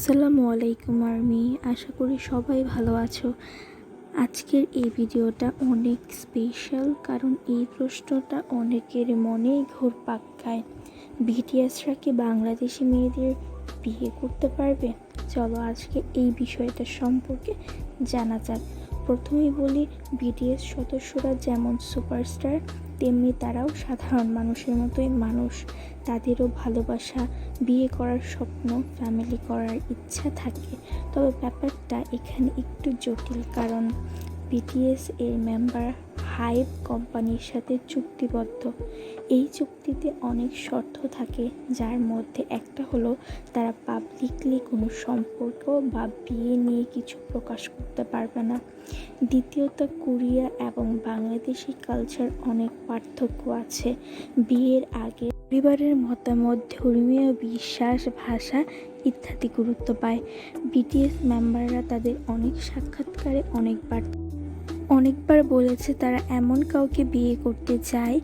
আসসালামু আলাইকুম আর্মি, আশা করি সবাই ভালো আছো। আজকের এই ভিডিওটা অনেক স্পেশাল কারণ এই প্রশ্নটা অনেকের মনে ঘোর পাক খায় বিটিএসরা কি বাংলাদেশি মেয়েদের বিয়ে করতে পারবে? চলো আজকে এই বিষয়টা সম্পর্কে জানা যাক। প্রথমেই বলি বিটিএস সদস্যরা যেমন সুপারস্টার, তেমনি তারাও সাধারণ মানুষের মতোই মানুষ। তাদেরও ভালোবাসা, বিয়ে করার স্বপ্ন ফ্যামিলি করার ইচ্ছা থাকে। তবে ব্যাপারটা এখানে একটু জটিল, কারণ বিটিএস এর মেম্বার হাইপ কোম্পানির সাথে চুক্তিবদ্ধ। এই চুক্তিতে অনেক শর্ত থাকে, যার মধ্যে একটা হলো তারা পাবলিকলি কোনো সম্পর্ক বা বিয়ে নিয়ে কিছু প্রকাশ করতে পারবে না। দ্বিতীয়ত, কোরিয়া এবং বাংলাদেশি কালচার অনেক পার্থক্য আছে। বিয়ের আগে পরিবারের মতামত, ধর্মীয় বিশ্বাস, ভাষা ইত্যাদি গুরুত্ব পায়। বিটিএস মেম্বাররা তাদের অনেক সাক্ষাৎকারে অনেকবার অনেকবার বলেছে তারা এমন কাউকে বিয়ে করতে চায়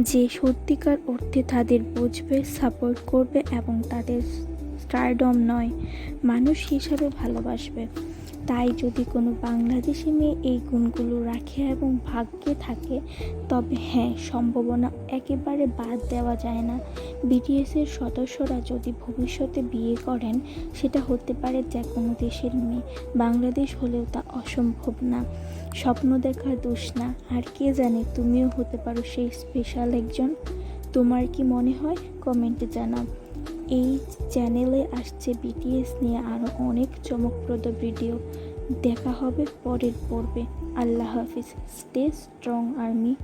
যে সত্যিকার অর্থে তাদের বুঝবে সাপোর্ট করবে এবং তাদের স্টারডম নয়, মানুষ হিসাবে ভালোবাসবে। তাই যদি কোনো বাংলাদেশি মেয়ে এই গুণগুলো রাখে এবং ভাগ্যে থাকে, তবে হ্যাঁ সম্ভাবনা একেবারে বাদ দেওয়া যায় না। বিটিএসের সদস্যরা যদি ভবিষ্যতে বিয়ে করেন, সেটা হতে পারে যে কোনো দেশের মেয়ে। বাংলাদেশ হলেও তা অসম্ভব না। স্বপ্ন দেখা দোষ না। আর কে জানে, তুমিও হতে পারো সেই স্পেশাল একজন। তোমার কি মনে হয়? কমেন্টে জানাও। এই চ্যানেলে আসছে বিটিএস নিয়ে আরও অনেক চমকপ্রদ ভিডিও। দেখা হবে পরের পর্বে। আল্লাহ হাফিজ। Stay strong army.